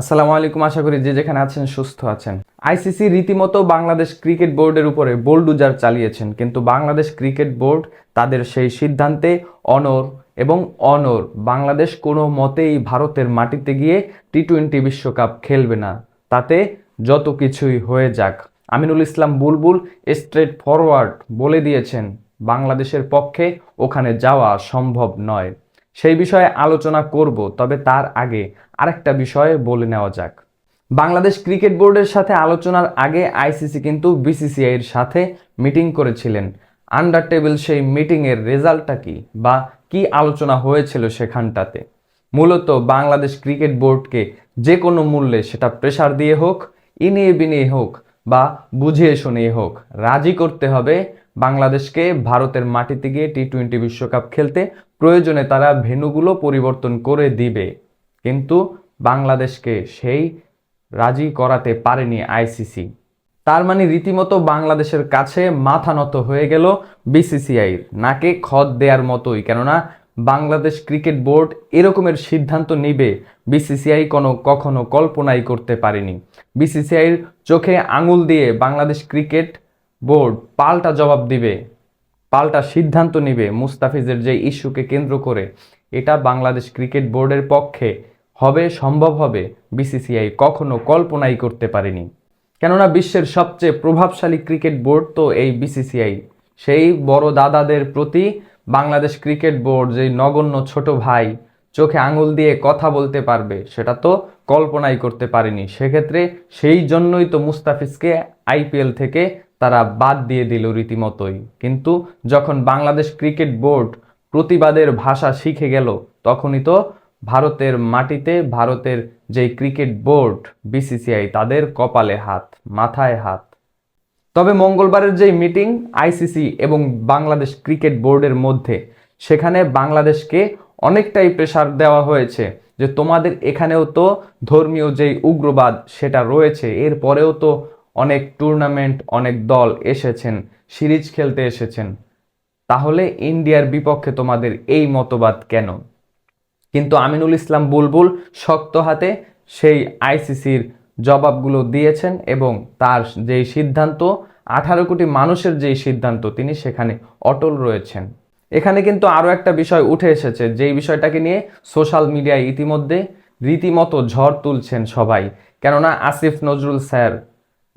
আসসালামু আলাইকুম, আশা করি যে যেখানে আছেন সুস্থ আছেন। আইসিসি রীতিমতো বাংলাদেশ ক্রিকেট বোর্ডের উপরে বোল্ডুজার চালিয়েছেন, কিন্তু বাংলাদেশ ক্রিকেট বোর্ড তাদের সেই সিদ্ধান্তে অনর এবং অনর বাংলাদেশ কোনো মতেই ভারতের মাটিতে গিয়ে টি টোয়েন্টি বিশ্বকাপ খেলবে না, তাতে যত কিছুই হয়ে যাক। আমিনুল ইসলাম বুলবুল স্ট্রেট ফরওয়ার্ড বলে দিয়েছেন, বাংলাদেশের পক্ষে ওখানে যাওয়া সম্ভব নয়। সেই বিষয়ে আলোচনা করব, তবে তার আগে আরেকটা বিষয়ে বলে নেওয়া যাক। বাংলাদেশ ক্রিকেট বোর্ডের সাথে আলোচনার আগে আইসিসি কিন্তু বিসিসিআই এর সাথে মিটিং করেছিলেন। আন্ডার টেবিল সেই মিটিংয়ের রেজাল্টটা কি বা কি আলোচনা হয়েছিল সেখানটাতে? মূলত বাংলাদেশ ক্রিকেট বোর্ডকে যে কোনো মূল্যে সেটা প্রেসার দিয়ে হোক, ইনিয়ে বিনিয়ে হোক বা বুঝিয়ে শুনিয়ে হোক, রাজি করতে হবে বাংলাদেশকে ভারতের মাটিতে গিয়ে টি টোয়েন্টি বিশ্বকাপ খেলতে প্রয়োজনে তারা ভেন্যুগুলো পরিবর্তন করে দিবে। কিন্তু বাংলাদেশকে সেই রাজি করাতে পারেনি আইসিসি তার মানে রীতিমতো বাংলাদেশের কাছে মাথা নত হয়ে গেল বিসিসিআই নাকে খত দেওয়ার মতোই, কেননা বাংলাদেশ ক্রিকেট বোর্ড এরকমের সিদ্ধান্ত নিবে বিসিসিআই কোনো কখনো কল্পনাই করতে পারেনি। বিসিসিআইয়ের চোখে আঙুল দিয়ে বাংলাদেশ ক্রিকেট বোর্ড পাল্টা জবাব দিবে, পাল্টা সিদ্ধান্ত নিবে মুস্তাফিজের যে ইস্যুকে কেন্দ্র করে। এটা বাংলাদেশ ক্রিকেট বোর্ডের পক্ষে হবে, সম্ভব হবে, বিসিসিআই কখনো কল্পনাই করতে পারেনি। কেননা বিশ্বের সবচেয়ে প্রভাবশালী ক্রিকেট বোর্ড তো এই বিসিসিআই। সেই বড় দাদাদের প্রতি বাংলাদেশ ক্রিকেট বোর্ড যে নগণ্য ছোট ভাই চোখে আঙুল দিয়ে কথা বলতে পারবে, সেটা তো কল্পনাই করতে পারেনি। সেক্ষেত্রে সেই জন্যই তো মুস্তাফিজকে আইপিএল থেকে তারা বাদ দিয়ে দিল রীতিমতোই। কিন্তু যখন বাংলাদেশ ক্রিকেট বোর্ড প্রতিবাদের ভাষা শিখে গেল, তখনই তো ভারতের মাটিতে ভারতের যেই ক্রিকেট বোর্ড, বিসিসিআই, তাদের কপালে হাত, মাথায় হাত। তবে মঙ্গলবারের যেই মিটিং, আইসিসি এবং বাংলাদেশ ক্রিকেট বোর্ডের মধ্যে, সেখানে বাংলাদেশকে অনেকটাই প্রেসার দেওয়া হয়েছে যে তোমাদের এখানেও তো ধর্মীয় যেই উগ্রবাদ সেটা রয়েছে, এরপরেও তো অনেক টুর্নামেন্ট অনেক দল এসেছেন, সিরিজ খেলতে এসেছেন। তাহলে ইন্ডিয়ার বিপক্ষে তোমাদের এই মতবাদ কেন? কিন্তু আমিনুল ইসলাম বুলবুল শক্ত হাতে সেই আইসিসির জবাবগুলো দিয়েছেন এবং তার যেই সিদ্ধান্ত, আঠারো কোটি মানুষের যেই সিদ্ধান্ত, তিনি সেখানে অটল রয়েছেন। এখানে কিন্তু আরও একটা বিষয় উঠে এসেছে, যেই বিষয়টাকে নিয়ে সোশ্যাল মিডিয়ায় ইতিমধ্যে রীতিমতো ঝড় তুলছেন সবাই। কেননা আসিফ নজরুল স্যার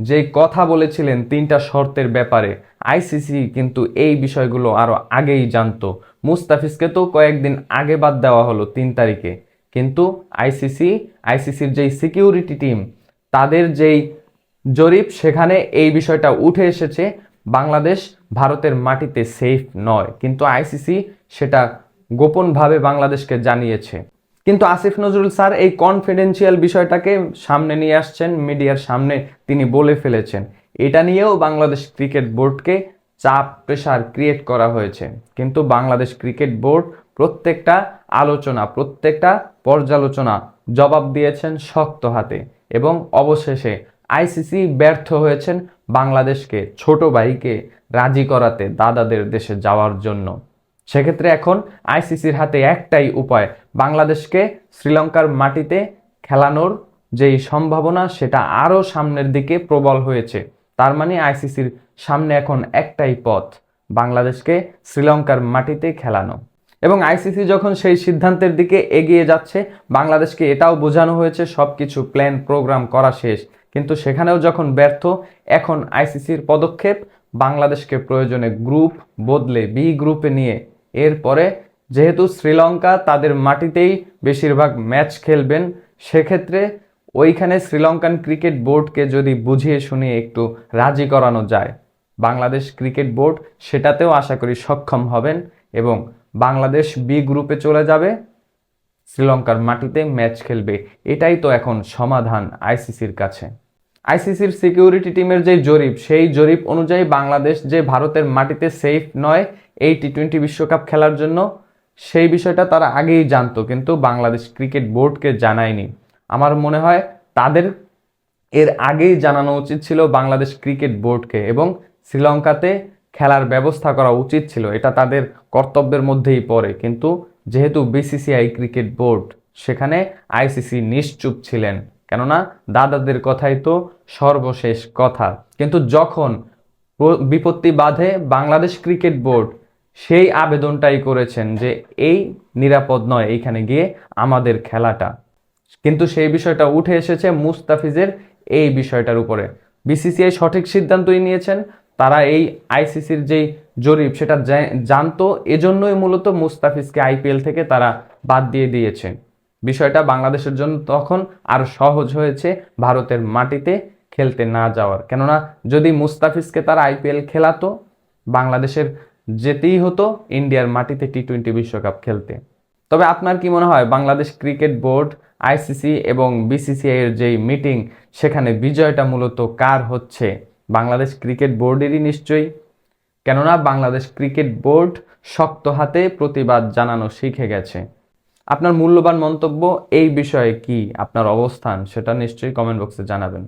যেই কথা বলেছিলেন তিনটা শর্তের ব্যাপারে। আইসিসি কিন্তু এই বিষয়গুলো আরও আগেই জানতো। মুস্তাফিজকে তো কয়েকদিন আগে বাদ দেওয়া হলো তিন তারিখে। কিন্তু আইসিসি আইসিসির যেই সিকিউরিটি টিম, তাদের যেই জরিপ, সেখানে এই বিষয়টা উঠে এসেছে, বাংলাদেশ ভারতের মাটিতে সেফ নয়। কিন্তু আইসিসি সেটা গোপনভাবে বাংলাদেশকে জানিয়েছে। কিন্তু আসিফ নজরুল স্যার এই কনফিডেন্সিয়াল বিষয়টাকে সামনে নিয়ে আসছেন, মিডিয়ার সামনে তিনি বলে ফেলেছেন। এটা নিয়েও বাংলাদেশ ক্রিকেট বোর্ডকে চাপ প্রেশার ক্রিয়েট করা হয়েছে। কিন্তু বাংলাদেশ ক্রিকেট বোর্ড প্রত্যেকটা আলোচনা, প্রত্যেকটা পর্যালোচনা জবাব দিয়েছেন শক্ত হাতে এবং অবশেষে আইসিসি ব্যর্থ হয়েছেন বাংলাদেশকে, ছোট ভাইকে রাজি করাতে দাদাদের দেশে যাওয়ার জন্য। সেক্ষেত্রে এখন আইসিসির হাতে একটাই উপায়, বাংলাদেশকে শ্রীলঙ্কার মাটিতে খেলানোর যেই সম্ভাবনা, সেটা আরও সামনের দিকে প্রবল হয়েছে। তার মানে আইসিসির সামনে এখন একটাই পথ, বাংলাদেশকে শ্রীলঙ্কার মাটিতে খেলানো। এবং আইসিসি যখন সেই সিদ্ধান্তের দিকে এগিয়ে যাচ্ছে, বাংলাদেশকে এটাও বোঝানো হয়েছে সব কিছু প্ল্যান, প্রোগ্রাম করা শেষ। কিন্তু সেখানেও যখন ব্যর্থ, এখন আইসিসির পদক্ষেপ, বাংলাদেশকে প্রয়োজনে গ্রুপ বদলে বি গ্রুপে নিয়ে এরপরে, যেহেতু শ্রীলঙ্কা তাদের মাটিতেই বেশিরভাগ ম্যাচ খেলবেন, সেক্ষেত্রে ওইখানে শ্রীলঙ্কান ক্রিকেট বোর্ডকে যদি বুঝিয়ে শুনিয়ে একটু রাজি করানো যায়, বাংলাদেশ ক্রিকেট বোর্ড সেটাতেও আশা করি সক্ষম হবেন এবং বাংলাদেশ বি গ্রুপে চলে যাবে, শ্রীলঙ্কার মাটিতে ম্যাচ খেলবে। এটাই তো এখন সমাধান আইসিসির কাছে। আইসিসির সিকিউরিটি টিমের যে জরিপ, সেই জরিপ অনুযায়ী বাংলাদেশ যে ভারতের মাটিতে সেফ নয় এই টি টোয়েন্টি বিশ্বকাপ খেলার জন্য, সেই বিষয়টা তারা আগেই জানতো, কিন্তু বাংলাদেশ ক্রিকেট বোর্ডকে জানায়নি। আমার মনে হয় তাদের এর আগেই জানানো উচিত ছিল বাংলাদেশ ক্রিকেট বোর্ডকে, এবং শ্রীলঙ্কাতে খেলার ব্যবস্থা করা উচিত ছিল, এটা তাদের কর্তব্যের মধ্যেই পড়ে। কিন্তু যেহেতু বিসিসিআই ক্রিকেট বোর্ড, সেখানে আইসিসি নিশ্চুপ ছিলেন। কেননা দাদাদের কথাই তো সর্বশেষ কথা। কিন্তু যখন বিপত্তি বাধে বাংলাদেশ ক্রিকেট বোর্ড, সেই আবেদনটাই করেছেন যে এই নিরাপদ নয়, এইখানে গিয়ে আমাদের খেলাটা। কিন্তু সেই বিষয়টা উঠে এসেছে মুস্তাফিজের এই বিষয়টার উপরে। বিসিসিআই সঠিক সিদ্ধান্তই নিয়েছেন, তারা এই আইসিসির যেই জরিপ, সেটা জানতো, এজন্যই মূলত মুস্তাফিজকে আইপিএল থেকে তারা বাদ দিয়ে দিয়েছে। বিষয়টা বাংলাদেশের জন্য তখন আরও সহজ হয়েছে ভারতের মাটিতে খেলতে না যাওয়ার। কেননা যদি মুস্তাফিজকে তারা আইপিএল খেলাতো, বাংলাদেশের যেতেই হতো ইন্ডিয়ার মাটিতে টি টোয়েন্টি বিশ্বকাপ খেলতে। তবে আপনার কি মনে হয়, বাংলাদেশ ক্রিকেট বোর্ড, আইসিসি এবং বিসিসিআই এর যেই মিটিং, সেখানে বিজয়টা মূলত কার হচ্ছে? বাংলাদেশ ক্রিকেট বোর্ডেরই নিশ্চয়ই। কেননা বাংলাদেশ ক্রিকেট বোর্ড শক্ত হাতে প্রতিবাদ জানানো শিখে গেছে। আপনার মূল্যবান মন্তব্য এই বিষয়ে কি? আপনার অবস্থান সেটা নিশ্চয়ই কমেন্ট বক্সে জানাবেন।